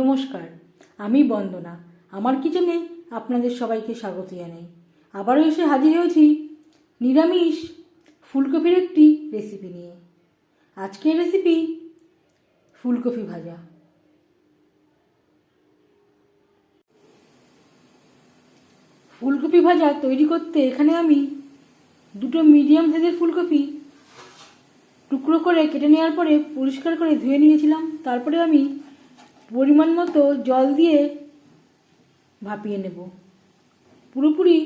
নমস্কার, আমি বন্দনা। আমার কিচেনে আপনাদের সবাইকে স্বাগত জানাই। আবারও এসে হাজির হয়েছি নিরামিষ ফুলকপির একটি রেসিপি নিয়ে। আজকের রেসিপি ফুলকপি ভাজা। ফুলকপি ভাজা তৈরি করতে এখানে আমি দুটো মিডিয়াম সাইজের ফুলকপি টুকরো করে কেটে নেওয়ার পরে পরিষ্কার করে ধুয়ে নিয়েছিলাম। তারপরে আমি পরিমাণ মতো জল দিয়ে ভাপিয়ে নেব। পুরোপুরি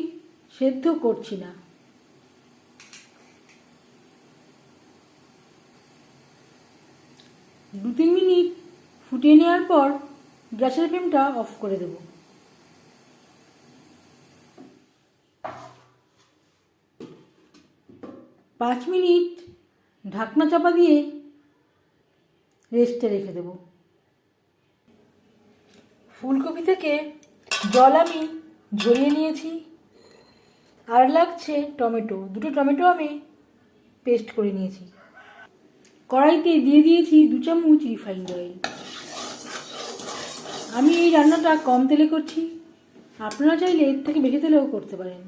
সেদ্ধ করছি না। দু তিন মিনিট ফুটিয়ে নেওয়ার পর গ্যাসের ফ্লেমটা অফ করে দেব। পাঁচ মিনিট ঢাকনা চাপা দিয়ে রেস্টে রেখে দেব। ফুলকপি থেকে জল আমি ঝরিয়ে নিয়েছি। আর লাগছে টমেটো। দুটো টমেটো আমি পেস্ট করে নিয়েছি। কড়াইতে দিয়ে দিয়েছি দু চামচ রিফাইন্ড অয়েল আমি এই রান্নাটা কম তেলে করছি। আপনারা চাইলে এর থেকে বেশি তেলেও করতে পারেন।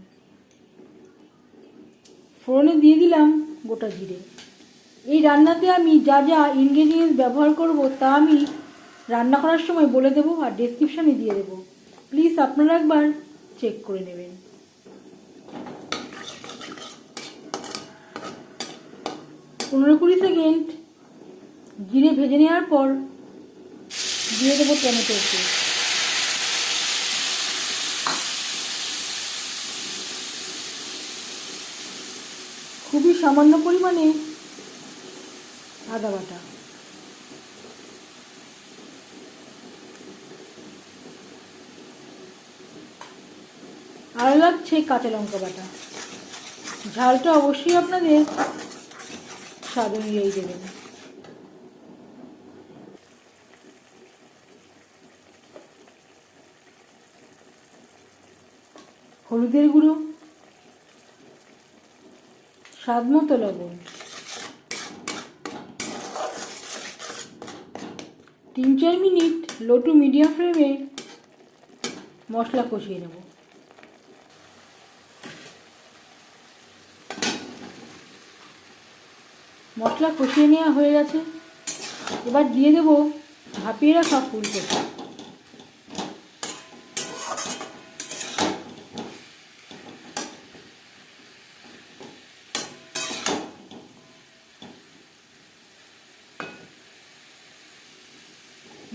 ফোড়নে দিয়ে দিলাম গোটা জিরে। এই রান্নাতে আমি যা যা ইনগ্রেডিয়েন্টস ব্যবহার করব তা আমি রান্না করার সময় বলে দেবো আর ডেসক্রিপশানে দিয়ে দেবো। প্লিজ আপনারা একবার চেক করে নেবেন। পনেরো কুড়ি সেকেন্ড জিরে ভেজে নেওয়ার পর দিয়ে দেবো টমেটো খুবই সামান্য পরিমাণে আদা বাটা। আর লাগছে কাঁচা লঙ্কা বাটা। ঝালটা অবশ্যই আপনাদের স্বাদ অনুযায়ী দেবেন। হলুদের গুঁড়ো, স্বাদ মতো লবণ, তিন চার মিনিট লো টু মিডিয়াম ফ্লেমে মশলা কষিয়ে নেব। মশলা কষিয়ে নেওয়া হয়ে গেছে। এবার দিয়ে দেব ভাপিয়ে রাখা ফুলকপি।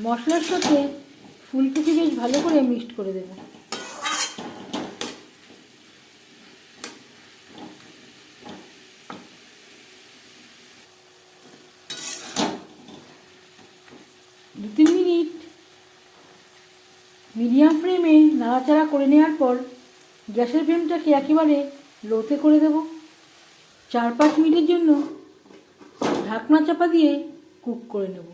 মশলার সাথে ফুলকপি বেশ ভালো করে মিক্সড করে দেবো। দু তিন মিনিট মিডিয়াম ফ্লেমে নাড়াচাড়া করে নেওয়ার পর গ্যাসের ফ্লেমটাকে একেবারে লোতে করে দেব। চার পাঁচ মিনিটের জন্য ঢাকনা চাপা দিয়ে কুক করে নেব।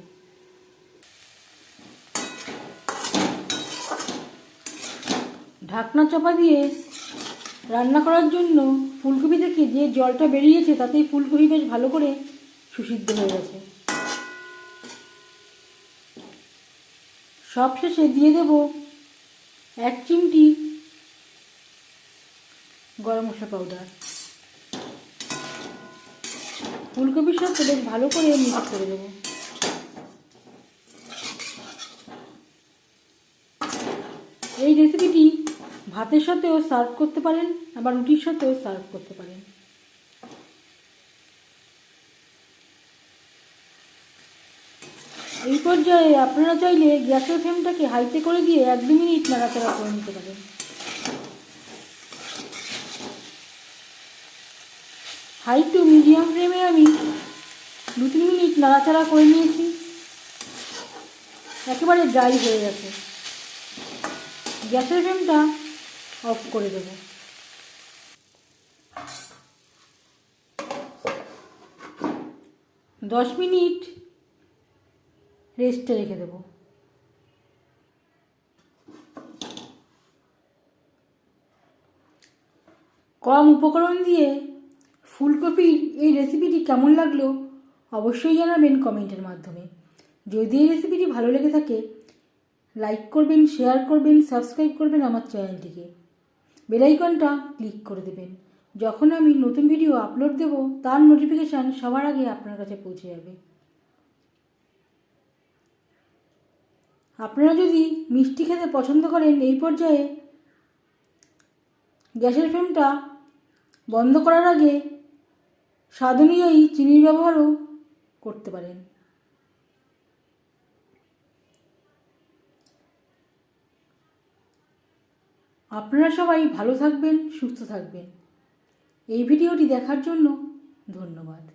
ঢাকনা চাপা দিয়ে রান্না করার জন্য ফুলকপি থেকে যে জলটা বেরিয়েছে, তাতেই ফুলকপি বেশ ভালো করে সুসিদ্ধ হয়ে গেছে। সবশেষে দিয়ে দেব এক চিমটি গরম মশলা পাউডার ফুলকপির সাথে বেশ ভালো করে মিক্স করে দেবো এই রেসিপিটি ভাতের সাথেও সার্ভ করতে পারেন, আবার রুটির সাথেও সার্ভ করতে পারেন। এই পর্যায়ে আপনারা চাইলে গ্যাসের ফ্লেমটাকে হাইতে করে দিয়ে এক দু মিনিট নাড়াচাড়া করে নিতে পারেন। হাই টু মিডিয়াম ফ্লেমে আমি দু তিন মিনিট নাড়াচাড়া করে নিয়েছি। একেবারে ড্রাই হয়ে গেছে। গ্যাসের ফ্লেমটা অফ করে দেব। দশ মিনিট রেস্টে রেখে দেব। কম উপকরণ দিয়ে ফুলকপির এই রেসিপিটি কেমন লাগল অবশ্যই জানাবেন কমেন্টের মাধ্যমে। যদি এই রেসিপিটি ভালো লেগে থাকে লাইক করবেন শেয়ার করবেন সাবস্ক্রাইব করবেন আমার চ্যানেলটিকে বেলাইকনটা ক্লিক করে দেবেন। যখন আমি নতুন ভিডিও আপলোড দেব, তার নোটিফিকেশান সবার আগে আপনার কাছে পৌঁছে যাবে। আপনারা যদি মিষ্টি খেতে পছন্দ করেন, এই পর্যায়ে গ্যাসের ফ্লেমটা বন্ধ করার আগে স্বাদ অনুযায়ী চিনির ব্যবহারও করতে পারেন। আপনারা সবাই ভালো থাকবেন, সুস্থ থাকবেন। এই ভিডিওটি দেখার জন্য ধন্যবাদ।